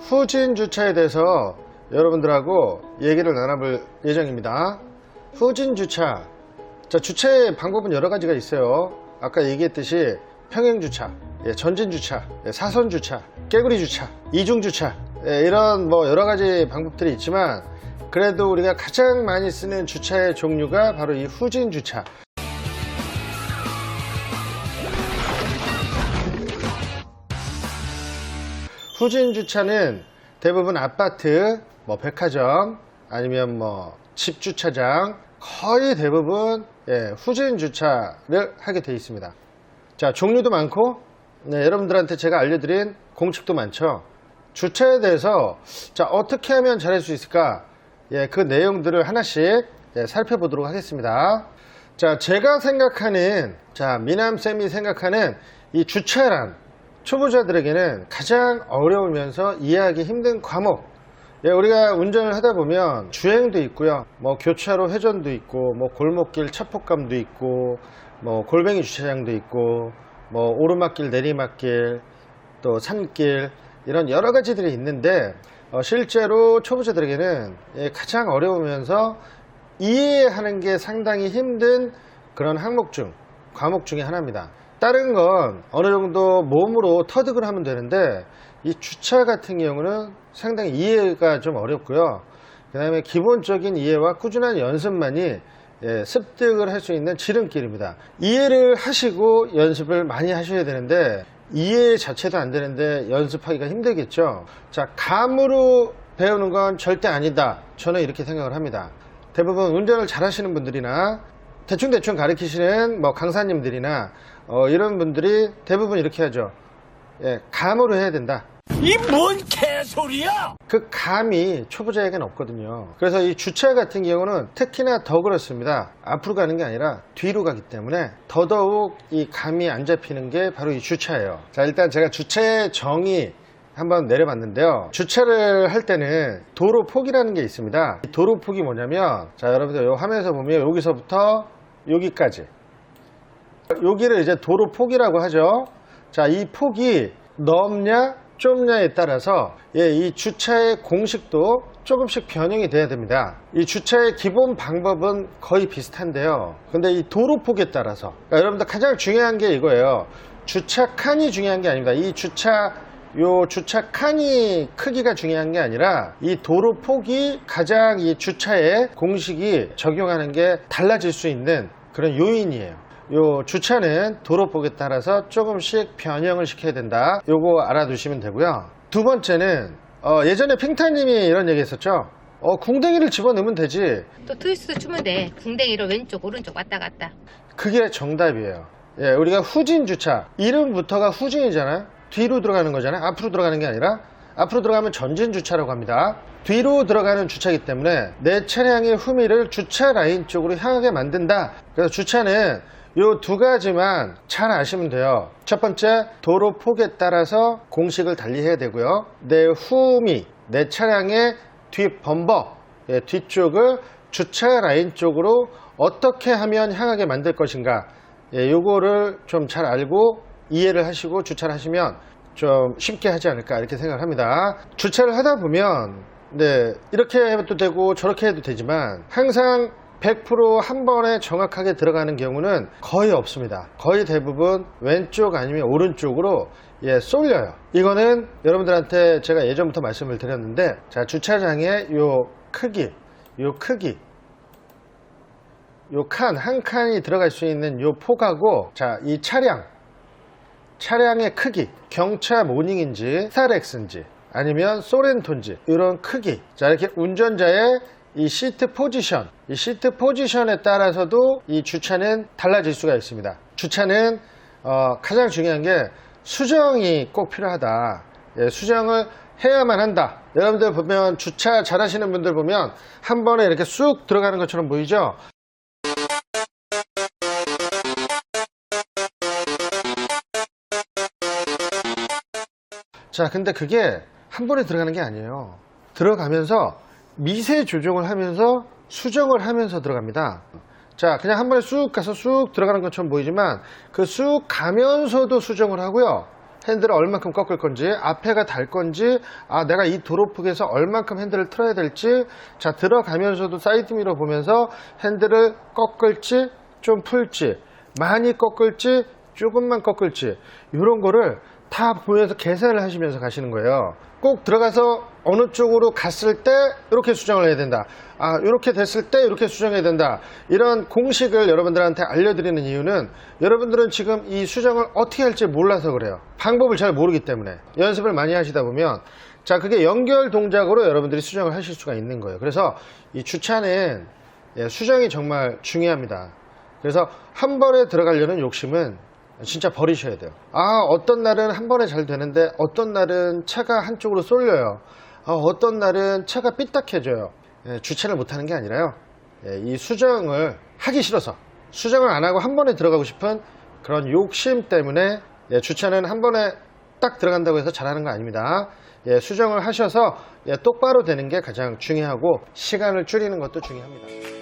후진 주차에 대해서 여러분들하고 얘기를 나눠볼 예정입니다. 후진 주차. 자, 주차의 방법은 여러 가지가 있어요. 아까 얘기했듯이 평행 주차, 예, 전진 주차, 예, 사선 주차, 깨구리 주차, 이중 주차, 예, 이런 뭐 여러 가지 방법들이 있지만 그래도 우리가 가장 많이 쓰는 주차의 종류가 바로 이 후진 주차. 후진 주차는 대부분 아파트, 뭐 백화점, 아니면 뭐 집 주차장 거의 대부분 예, 후진 주차를 하게 되어 있습니다. 자 종류도 많고 네, 여러분들한테 제가 알려드린 공식도 많죠. 주차에 대해서 자 어떻게 하면 잘할 수 있을까? 예, 그 내용들을 하나씩 예, 살펴보도록 하겠습니다. 자 제가 생각하는 자 미남 쌤이 생각하는 이 주차란 초보자들에게는 가장 어려우면서 이해하기 힘든 과목. 예, 우리가 운전을 하다 보면 주행도 있고요. 뭐 교차로 회전도 있고, 뭐 골목길 차폭감도 있고, 뭐 골뱅이 주차장도 있고, 뭐 오르막길 내리막길, 또 산길 이런 여러 가지들이 있는데 어, 실제로 초보자들에게는 예, 가장 어려우면서 이해하는 게 상당히 힘든 그런 항목 중 과목 중에 하나입니다. 다른 건 어느 정도 몸으로 터득을 하면 되는데 이 주차 같은 경우는 상당히 이해가 좀 어렵고요. 그 다음에 기본적인 이해와 꾸준한 연습만이 예, 습득을 할 수 있는 지름길입니다. 이해를 하시고 연습을 많이 하셔야 되는데 이해 자체도 안 되는데 연습하기가 힘들겠죠. 자, 감으로 배우는 건 절대 아니다. 저는 이렇게 생각을 합니다. 대부분 운전을 잘 하시는 분들이나 대충대충 가르치시는 뭐 강사님들이나 어, 이런 분들이 대부분 이렇게 하죠. 예, 감으로 해야 된다. 이 뭔 개소리야! 그 감이 초보자에게는 없거든요. 그래서 이 주차 같은 경우는 특히나 더 그렇습니다. 앞으로 가는 게 아니라 뒤로 가기 때문에 더더욱 이 감이 안 잡히는 게 바로 이 주차예요. 자, 일단 제가 주차의 정의 한번 내려봤는데요. 주차를 할 때는 도로 폭이라는 게 있습니다. 이 도로 폭이 뭐냐면, 자, 여러분들 이 화면에서 보면 여기서부터 여기까지. 여기를 이제 도로 폭이라고 하죠. 자, 이 폭이 넓냐, 좁냐에 따라서 예, 이 주차의 공식도 조금씩 변형이 돼야 됩니다. 이 주차의 기본 방법은 거의 비슷한데요. 근데 이 도로 폭에 따라서 그러니까 여러분들 가장 중요한 게 이거예요. 주차 칸이 중요한 게 아닙니다. 이 주차 요 주차 칸이 크기가 중요한 게 아니라 이 도로 폭이 가장 이 주차의 공식이 적용하는 게 달라질 수 있는 그런 요인이에요. 요 주차는 도로폭에 따라서 조금씩 변형을 시켜야 된다. 요거 알아두시면 되고요. 두 번째는 어, 예전에 핑타님이 이런 얘기 했었죠. 어, 궁뎅이를 집어넣으면 되지. 또 트위스트 추면 돼. 궁뎅이로 왼쪽 오른쪽 왔다 갔다. 그게 정답이에요. 예, 우리가 후진 주차. 이름부터가 후진이잖아요. 뒤로 들어가는 거잖아요. 앞으로 들어가는 게 아니라 앞으로 들어가면 전진 주차라고 합니다. 뒤로 들어가는 주차이기 때문에 내 차량의 후미를 주차 라인 쪽으로 향하게 만든다. 그래서 주차는 요두 가지만 잘 아시면 돼요. 첫 번째, 도로 폭에 따라서 공식을 달리해야 되고요. 내 후미, 내 차량의 뒤 범버, 예, 뒤쪽을 주차 라인 쪽으로 어떻게 하면 향하게 만들 것인가. 예, 요거를 좀 잘 알고 이해를 하시고 주차를 하시면 좀 쉽게 하지 않을까 이렇게 생각을 합니다. 주차를 하다 보면 네, 이렇게 해도 되고 저렇게 해도 되지만 항상 100%한 번에 정확하게 들어가는 경우는 거의 없습니다. 거의 대부분 왼쪽 아니면 오른쪽으로 예, 쏠려요. 이거는 여러분들한테 제가 예전부터 말씀을 드렸는데 자, 주차장의 요 크기, 요 크기 요 칸, 한 칸이 들어갈 수 있는 요 폭하고 자, 이 차량 차량의 크기, 경차 모닝인지 스타렉스인지 아니면 소렌토인지 이런 크기. 자 이렇게 운전자의 이 시트 포지션 이 시트 포지션에 따라서도 이 주차는 달라질 수가 있습니다. 주차는 어, 가장 중요한 게 수정이 꼭 필요하다. 예, 수정을 해야만 한다. 여러분들 보면 주차 잘 하시는 분들 보면 한 번에 이렇게 쑥 들어가는 것처럼 보이죠 자, 근데 그게 한 번에 들어가는 게 아니에요. 들어가면서 미세 조정을 하면서 수정을 하면서 들어갑니다. 자, 그냥 한 번에 쑥 가서 쑥 들어가는 것처럼 보이지만 그 쑥 가면서도 수정을 하고요. 핸들을 얼만큼 꺾을 건지 앞에가 달 건지 아 내가 이 도로폭에서 얼만큼 핸들을 틀어야 될지 자 들어가면서도 사이드미러 보면서 핸들을 꺾을지 좀 풀지 많이 꺾을지 조금만 꺾을지 이런 거를 다 보면서 계산을 하시면서 가시는 거예요. 꼭 들어가서 어느 쪽으로 갔을 때 이렇게 수정을 해야 된다. 아 이렇게 됐을 때 이렇게 수정해야 된다. 이런 공식을 여러분들한테 알려드리는 이유는 여러분들은 지금 이 수정을 어떻게 할지 몰라서 그래요. 방법을 잘 모르기 때문에. 연습을 많이 하시다 보면 자 그게 연결 동작으로 여러분들이 수정을 하실 수가 있는 거예요. 그래서 이 주차는 예, 수정이 정말 중요합니다. 그래서 한 번에 들어가려는 욕심은 진짜 버리셔야 돼요. 아, 어떤 날은 한 번에 잘 되는데 어떤 날은 차가 한쪽으로 쏠려요. 아, 어떤 날은 차가 삐딱해져요. 예, 주차를 못하는 게 아니라요. 예, 이 수정을 하기 싫어서 수정을 안 하고 한 번에 들어가고 싶은 그런 욕심 때문에 예, 주차는 한 번에 딱 들어간다고 해서 잘하는 거 아닙니다. 예, 수정을 하셔서 예, 똑바로 되는 게 가장 중요하고 시간을 줄이는 것도 중요합니다.